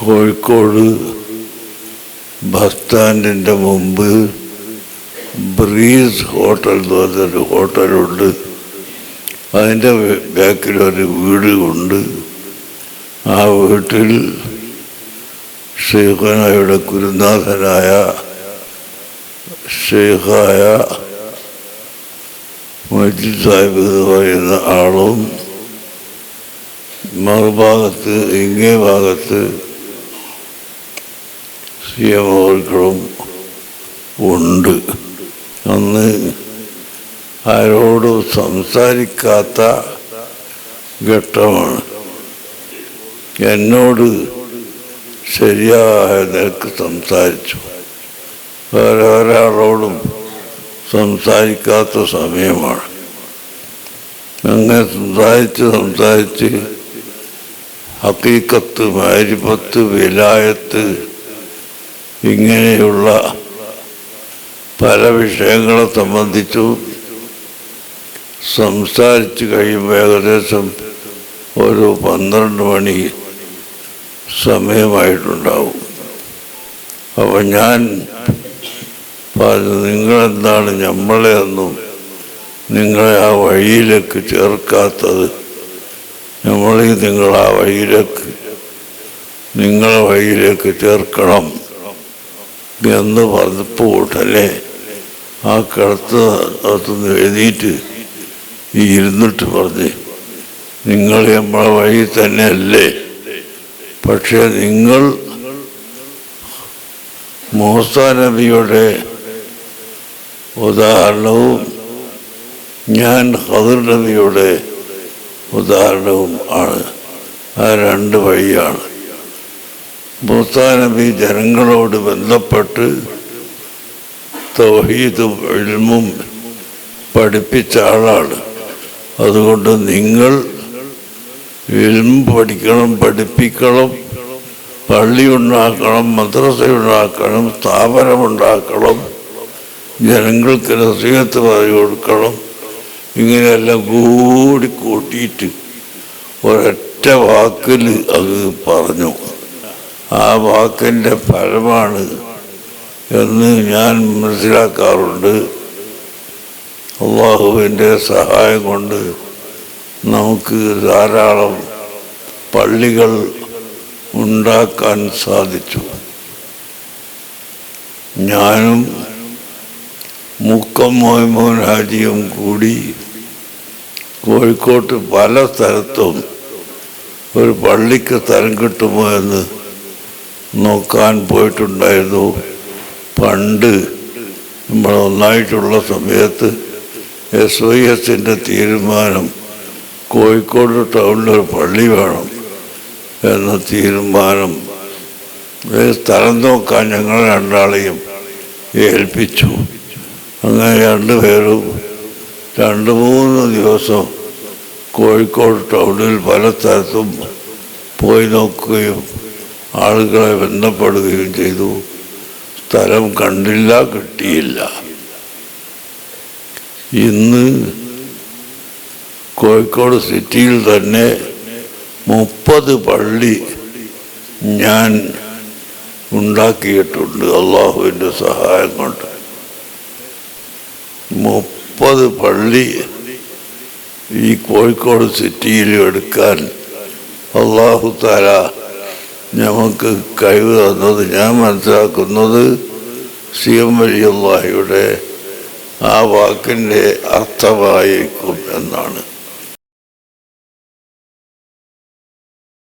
Kozhikode bus സ്റ്റാൻഡിന്റെ മുമ്പ് breeze hotel എന്ന് പറഞ്ഞൊരു ഹോട്ടലുണ്ട്. അതിന്റെ ബാക്കിൽ ഒരു വീട് ഉണ്ട്. ആ വീട്ടിൽ ഷെയ്ഖനായുടെ ഗുരുനാഥനായ ഷെയ്ഖായ മജിദ് സാഹിബ് എന്ന് പറയുന്ന ആളും മറുഭാഗത്ത് ഇങ്ങേ ഭാഗത്ത് ഓർക്കളും ഉണ്ട്. അന്ന് ആരോടും സംസാരിക്കാത്ത ഘട്ടമാണ്. എന്നോട് ശരിയായ നിലയ്ക്ക് സംസാരിച്ചു. വേറെ ഒരാളോടും സംസാരിക്കാത്ത സമയമാണ്. അങ്ങനെ സംസാരിച്ച് സംസാരിച്ച് ഹക്കീക്കത്ത് മാരിപ്പത്ത് വിലായത്ത് ഇങ്ങനെയുള്ള പല വിഷയങ്ങളെ സംബന്ധിച്ചു സംസാരിച്ച് കഴിയുമ്പോൾ ഏകദേശം ഒരു പന്ത്രണ്ട് മണി സമയമായിട്ടുണ്ടാവും. അപ്പം ഞാൻ പറഞ്ഞു നിങ്ങളെന്താണ് നമ്മളെ ഒന്നും നിങ്ങളെ ആ വഴിയിലേക്ക് ചേർക്കാത്തത്? നമ്മളെ നിങ്ങൾ ആ വഴിയിലേക്ക് നിങ്ങളെ വഴിയിലേക്ക് ചേർക്കണം. എന്ന് പറഞ്ഞപ്പോൾ ഉടനെ ആ കടത്ത് അകത്തുനിന്ന് എഴുതിയിട്ട് ഈ ഇരുന്നിട്ട് പറഞ്ഞ് നിങ്ങൾ നമ്മളെ വഴി തന്നെയല്ലേ പക്ഷേ നിങ്ങൾ മോസാ നബിയുടെ ഉദാഹരണവും ഞാൻ ഹദർ നബിയുടെ ഉദാഹരണവും ആണ്. ആ രണ്ട് വഴിയാണ്. മൂസ നബി ജനങ്ങളോട് ബന്ധപ്പെട്ട് തൗഹീദും എഴുമും പഠിപ്പിച്ച ആളാണ്. അതുകൊണ്ട് നിങ്ങൾ എഴും പഠിക്കണം പഠിപ്പിക്കണം പള്ളി ഉണ്ടാക്കണം മദ്രസ ഉണ്ടാക്കണം സ്ഥാപനമുണ്ടാക്കണം ജനങ്ങൾക്ക് നസീഹത്ത് പറഞ്ഞു കൊടുക്കണം. ഇങ്ങനെയെല്ലാം കൂടി കൂട്ടിയിട്ട് ഒരൊറ്റ വാക്കിൽ അത് പറഞ്ഞു. ആ വാക്കിന്റെ ഫലമാണ് എന്ന് ഞാൻ മനസ്സിലാക്കാറുണ്ട്. അള്ളാഹുവിന്റെ സഹായം കൊണ്ട് നമുക്ക് ധാരാളം പള്ളികൾ ഉണ്ടാക്കാൻ സാധിച്ചു. ഞാനും മുക്കം മോഹൻമോഹൻ ഹാജിയും കൂടി കോഴിക്കോട്ട് പല സ്ഥലത്തും ഒരു പള്ളിക്ക് സ്ഥലം കിട്ടുമോ എന്ന് നോക്കാൻ പോയിട്ടുണ്ടായിരുന്നു. പണ്ട് നമ്മൾ ഒന്നായിട്ടുള്ള സമയത്ത് എസ് വൈ എസിന്റെ തീരുമാനം കോഴിക്കോട് ടൗണിൽ ഒരു പള്ളി വേണം എന്ന തീരുമാനം സ്ഥലം നോക്കാൻ ഞങ്ങൾ രണ്ടാളെയും ഏൽപ്പിച്ചു. അങ്ങനെ രണ്ടുപേരും രണ്ട് മൂന്ന് ദിവസം കോഴിക്കോട് ടൗണിൽ പല സ്ഥലത്തും പോയി നോക്കുകയും ആളുകളെ ബന്ധപ്പെടുകയും ചെയ്തു. സ്ഥലം കണ്ടില്ല കിട്ടിയില്ല. ഇന്ന് കോഴിക്കോട് സിറ്റിയിൽ തന്നെ മുപ്പത് പള്ളി ഞാൻ ഉണ്ടാക്കിയിട്ടുണ്ട് അള്ളാഹുവിന്റെ സഹായം കൊണ്ട്. മുപ്പത് പള്ളി ഈ കോഴിക്കോട് സിറ്റിയിൽ എടുക്കാൻ അള്ളാഹു താര നമുക്ക് കഴിവ് തന്നത് ഞാൻ മനസ്സിലാക്കുന്നത് സി എം വലിയുള്ള ആ വാക്കിന്റെ അർത്ഥമായിരിക്കും എന്നാണ്.